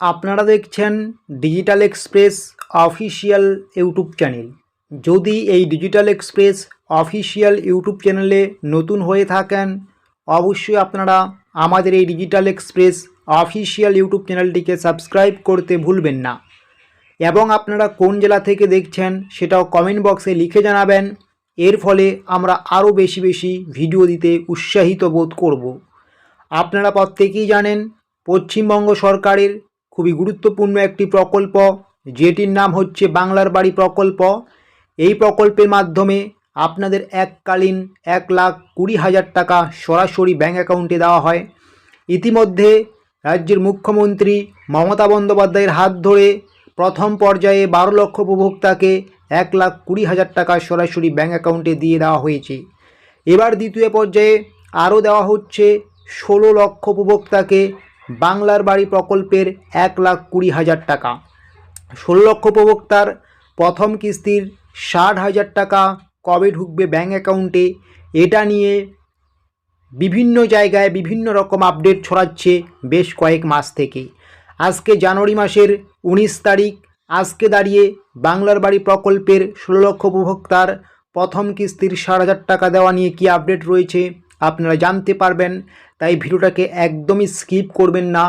আপনারা দেখছেন Digital Express official YouTube channel যদি এই ডিজিটাল এক্সপ্রেস অফিসিয়াল ইউটিউব চ্যানেলে নতুন হয়ে থাকেন, অবশ্যই আপনারা আমাদের এই ডিজিটাল এক্সপ্রেস অফিসিয়াল ইউটিউব চ্যানেলটিকে সাবস্ক্রাইব করতে ভুলবেন না। এবং আপনারা কোন জেলা থেকে দেখছেন সেটাও কমেন্ট বক্সে লিখে জানাবেন। এর ফলে আমরা আরও বেশি বেশি ভিডিও দিতে উৎসাহিত বোধ করব। আপনারা প্রত্যেকেই জানেন, পশ্চিমবঙ্গ সরকারের খুবই গুরুত্বপূর্ণ একটি প্রকল্প, যেটির নাম হচ্ছে বাংলার বাড়ি প্রকল্প। এই প্রকল্পের মাধ্যমে আপনাদের এককালীন এক লাখ কুড়ি হাজার টাকা সরাসরি ব্যাঙ্ক অ্যাকাউন্টে দেওয়া হয়। ইতিমধ্যে রাজ্যের মুখ্যমন্ত্রী মমতা বন্দ্যোপাধ্যায়ের হাত ধরে প্রথম পর্যায়ে বারো লক্ষ উপভোক্তাকে এক লাখ কুড়ি হাজার টাকা সরাসরি ব্যাঙ্ক অ্যাকাউন্টে দিয়ে দেওয়া হয়েছে। এবার দ্বিতীয় পর্যায়ে আরও দেওয়া হচ্ছে ষোলো লক্ষ উপভোক্তাকে বাংলার বাড়ি প্রকল্পের এক লাখ কুড়ি হাজার টাকা। ষোলো লক্ষ উপভোক্তার প্রথম কিস্তির ষাট হাজার টাকা কবে ঢুকবে ব্যাঙ্ক অ্যাকাউন্টে, এটা নিয়ে বিভিন্ন জায়গায় বিভিন্ন রকম আপডেট ছড়াচ্ছে বেশ কয়েক মাস থেকে। আজকে জানুয়ারি মাসের উনিশ তারিখ, আজকে দাঁড়িয়ে বাংলার বাড়ি প্রকল্পের ষোলো লক্ষ উপভোক্তার প্রথম কিস্তির ষাট হাজার টাকা দেওয়া নিয়ে কী আপডেট রয়েছে? আপনারা জানতে পারবেন, তাই ভিডিওটাকে একদমই স্কিপ করবেন না।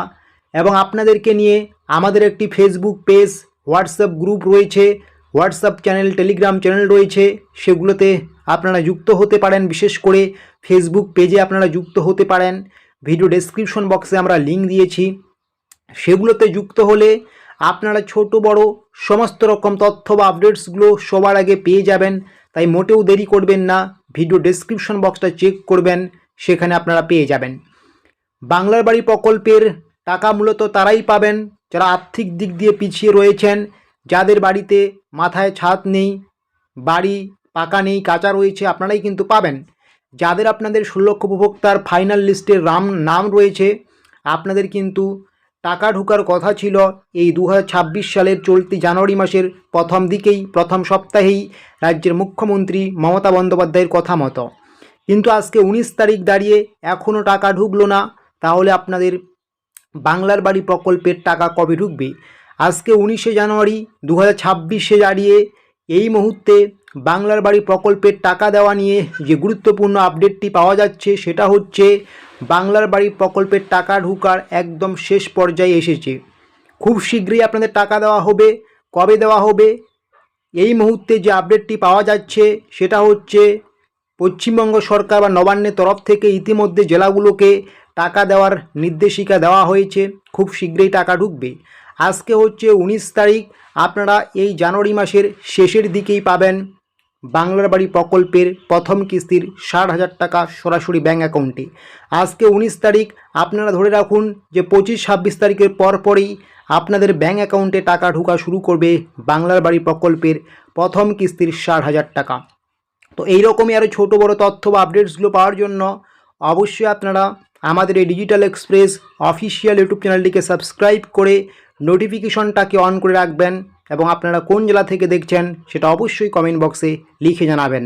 এবং আপনাদেরকে নিয়ে আমাদের একটি ফেসবুক পেজ হোয়াটসঅ্যাপ গ্রুপ রয়েছে হোয়াটসঅ্যাপ চ্যানেল টেলিগ্রাম চ্যানেল রয়েছে, সেগুলোতে আপনারা যুক্ত হতে পারেন। বিশেষ করে ফেসবুক পেজে আপনারা যুক্ত হতে পারেন। ভিডিও ডেসক্রিপশন বক্সে আমরা লিঙ্ক দিয়েছি। সেগুলোতে যুক্ত হলে আপনারা ছোট, বড়, সমস্ত রকম তথ্য বা আপডেটসগুলো সবার আগে পেয়ে যাবেন। তাই মোটেও দেরি করবেন না। ভিডিও ডেসক্রিপশন বক্সটা চেক করবেন, সেখানে আপনারা পেয়ে যাবেন। বাংলার বাড়ি প্রকল্পের টাকা মূলত তারাই পাবেন, যারা আর্থিক দিক দিয়ে পিছিয়ে রয়েছেন, যাদের বাড়িতে মাথায় ছাদ নেই, বাড়ি পাকা নেই, কাঁচা রয়েছে, আপনারাই কিন্তু পাবেন। যাদের আপনাদের ষোলো লক্ষ উপভোক্তার ফাইনাল লিস্টে রাম, নাম রয়েছে, আপনাদের কিন্তু টাকা ঢোকার কথা ছিল এই দু হাজার ছাব্বিশ সালের চলতি জানুয়ারি মাসের প্রথম দিকেই, প্রথম সপ্তাহেই রাজ্যের মুখ্যমন্ত্রী মমতা বন্দ্যোপাধ্যায়ের কথা মতো। কিন্তু আজকে উনিশ তারিখ দাঁড়িয়ে এখনও টাকা ঢুকলো না, তাহলে আপনাদের বাংলার বাড়ি প্রকল্পের টাকা কবে ঢুকবে? আজকে উনিশে জানুয়ারি দু হাজার ছাব্বিশে দাঁড়িয়ে এই মুহূর্তে বাংলার বাড়ি প্রকল্পের টাকা দেওয়া নিয়ে যে গুরুত্বপূর্ণ আপডেটটি পাওয়া যাচ্ছে, সেটা হচ্ছে বাংলার বাড়ি প্রকল্পের টাকা ঢুকার একদম শেষ পর্যায়ে এসেছে। খুব শীঘ্রই আপনাদের টাকা দেওয়া হবে, কবে দেওয়া হবে, এই মুহূর্তে যে আপডেটটি পাওয়া যাচ্ছে, সেটা হচ্ছে পশ্চিমবঙ্গ সরকার বা নবান্নের তরফ থেকে ইতিমধ্যে জেলাগুলোকে টাকা দেওয়ার নির্দেশিকা দেওয়া হয়েছে, খুব শীঘ্রই টাকা ঢুকবে। আজকে হচ্ছে উনিশ তারিখ, আপনারা এই জানুয়ারি মাসের শেষের দিকেই পাবেন বাংলার বাড়ি প্রকল্পের প্রথম কিস্তির ষাট হাজার টাকা সরাসরি ব্যাঙ্ক অ্যাকাউন্টে। আজকে উনিশ তারিখ, আপনারা ধরে রাখুন যে পঁচিশ ছাব্বিশ তারিখের পর পরেই আপনাদের ব্যাঙ্ক অ্যাকাউন্টে টাকা ঢোকা শুরু করবে বাংলার বাড়ি প্রকল্পের প্রথম কিস্তির ষাট হাজার টাকা। তো এইরকমই আরও ছোটো বড়ো তথ্য বা আপডেটসগুলো পাওয়ার জন্য অবশ্যই আপনারা আমাদের এই ডিজিটাল এক্সপ্রেস অফিসিয়াল ইউটিউব চ্যানেলটিকে সাবস্ক্রাইব করে নোটিফিকেশনটাকে অন করে রাখবেন। এবং আপনারা কোন জেলা থেকে দেখছেন সেটা অবশ্যই কমেন্ট বক্সে লিখে জানাবেন।